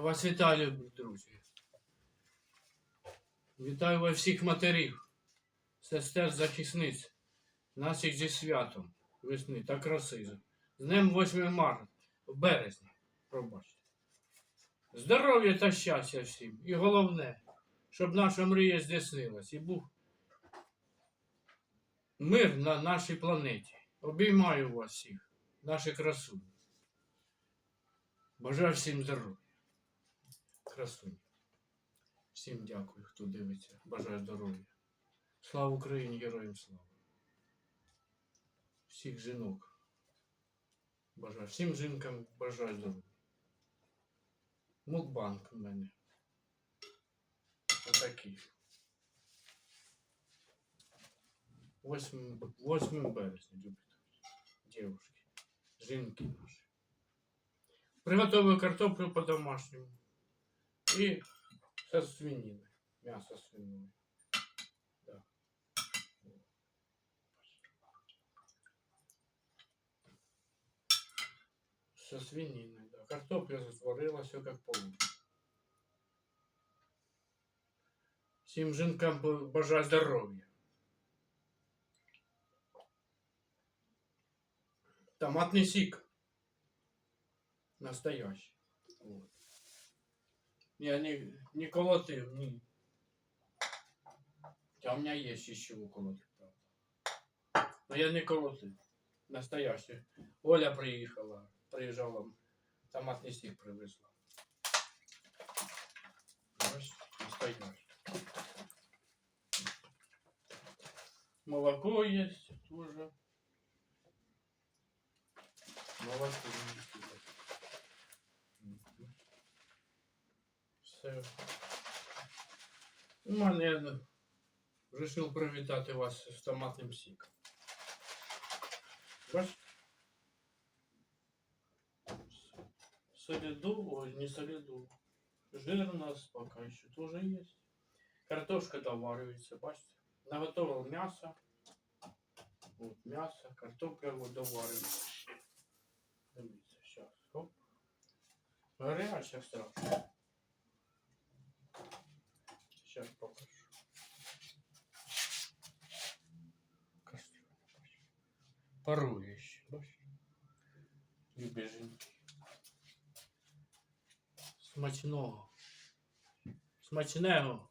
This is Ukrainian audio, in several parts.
Я вас вітаю, друзі. Вітаю вас всіх матерів, сестер захисниць, наших зі святом весни та краси. З днем 8 марта, в березні, пробачте. Здоров'я та щастя всім. І головне, щоб наша мрія здійснилась і був мир на нашій планеті. Обіймаю вас всіх, наші красуні. Бажаю всім здоров'я. Красуні. Всім дякую, хто дивиться. Бажаю здоров'я. Слава Україні, героям слава. Всіх жінок. Бажаю. Всім жінкам бажаю здоров'я. Мукбанк у мене. Отакий. 8, 8 березня, любите. Девушки. Жінки наші. Приготовую картоплю по-домашнему. И со свининой. Мясо свиное. Да. Со свининой, да. Картопля затворила, все как положено. Всім жінкам б- бажаю здоров'я. Томатний сік. Настоящий. Вот. Я не, не колотив, ні. Хотя у меня есть из чего колотить, правда. Но я не колотив. Настоящий. Оля приїхала, приїжджала, томатний сік привезла. Молоко есть тоже. Молоко есть. Мгм. Все. У мене я вирішив привітати вас з томатним сіком. Бачите? Солиду, ой, не солиду. Жир у нас пока еще тоже есть. Картошка доваривается, бачите? Наготовил мясо. Вот мясо, картопля вот доваривается. Дивіться, сейчас. Оп. Страшно. Сейчас покажу. Кастрюля. бачите. Парує ще, бачите? Любі жінки. Смачного. Смачного.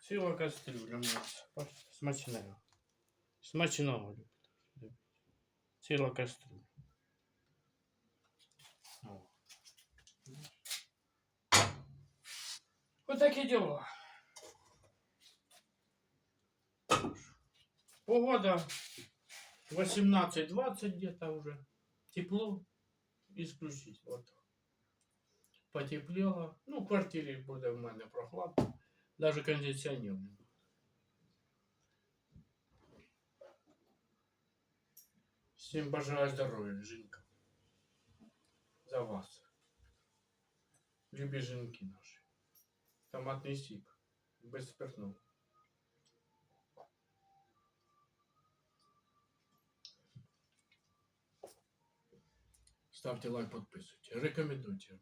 Ціла кастрюля м'яса. Бачите? Смачного. Смачного. любите. Ціла кастрюля. О. Отакі дела. Погода 18-20 где-то уже. Тепло. Исключить. Вот. Потеплело. Ну, в квартирі буде в мене прохладно. Даже кондиционер Всім бажаю здоров'я, жінка. За вас. Любі жінки наші. Томатний сік. Без спиртного. Ставьте лайк, подписывайте. Рекомендуйте.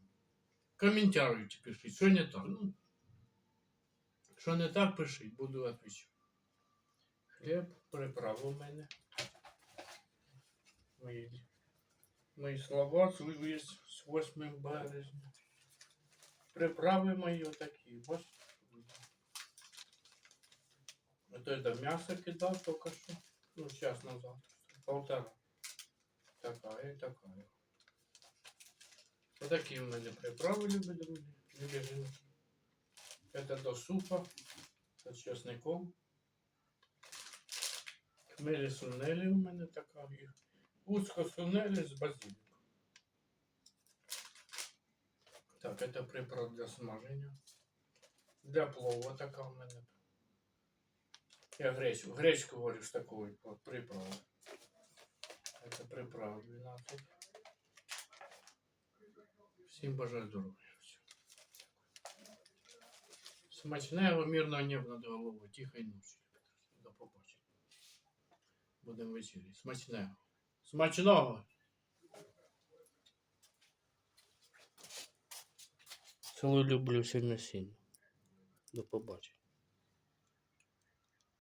Комментируйте, пишите. Что не так? Ну, що не так, пишіть, буду відповідати. Хліб, приправи у мене Мої, мої слова свої з 8 березня. Приправи мої отакі. Бачите? Это это мясо кидал только что. Ну, час назад. Полтора. Такая и такая. Вот такие у меня приправы, любят друзья. Любят жінки. Это до супа з чесником. Хмелі сунелі у мене така. І Узко сунелі з базиліком. Так, это приправа для смаження. Для плова така у мене. Я гречку, гречку варю з такою от приправою. Это приправа 12. Всім бажаю здоров'я. Смачного мирного неба над головою, тихої ночі. До побачення. Будемо вечері. Смачного. Смачного! Цілу люблю сильно сильно. До побачення.